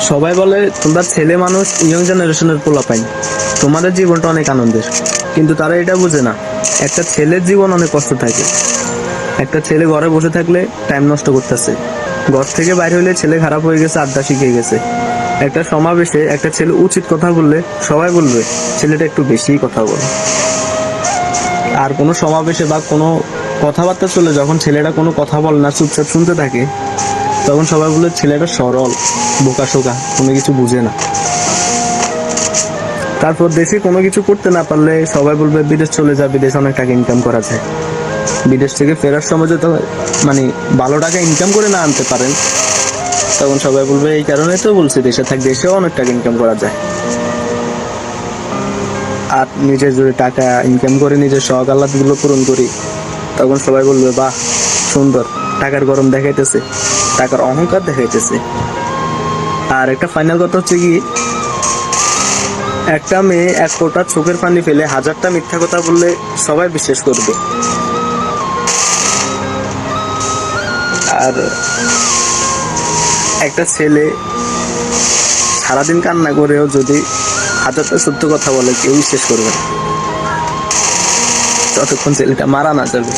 সবাই বলে, তোমরা ছেলে মানুষ ইয়ং জেনারেশনের পোলা পাই তোমাদের জীবনটা অনেক আনন্দের। কিন্তু তারা এটা বোঝে না। একটা ছেলের জীবন অনেক কষ্ট থাকে। একটা ছেলে ঘরে বসে থাকলে টাইম নষ্ট করতেছে। ঘর থেকে বাইরে হলে ছেলে খারাপ হয়ে গেছে, আড্ডা শিখে গেছে। একটা সমাবেশে একটা ছেলে উচিত কথা বললে সবাই বলবে, ছেলেটা একটু বেশিই কথা বলে। আর কোনো সমাবেশে বা কোনো কথাবার্তা চলে যখন ছেলেটা কোনো কথা বলে না, চুপচাপ শুনতে থাকে তখন সবাই বলে ছেলেটা সরল, বোকা শোকা কোনো কিছু বুঝে না। তারপর দেশে কোনো কিছু করতে না পারলে সবাই বলবে, বিদেশ চলে যা, বিদেশে অনেক টাকা ইনকাম করা যায়। বিদেশ থেকে ফেরার সময় যদি মানে ভালো টাকা ইনকাম করে না আনতে পারেন, তখন সবাই বলবে, এই কারণে তো বলছি, দেশে থাক, দেশেও অনেক টাকা ইনকাম করা যায়। আর নিজের যদি টাকা ইনকাম করে, নিজের শখ আহ্লাদগুলো পূরণ করি, তখন সবাই বলবে, বাহ সুন্দর। টাকার গরম দেখাইতেছে। টাকার অহংকার দেখাইতেছে। আর একটা ফাইনাল কথা হচ্ছে কি, একটা মেয়ে এক ফোঁটা চোখের পানি ফেলে হাজারটা মিথ্যা কথা বললে সবাই বিশ্বাস করবে। আর একটা ছেলে সারাদিন কান্না করেও যদি হাজারটা সত্য কথা বলে, কেউ বিশ্বাস করবে না। ছেলেটা মারা না যাবে।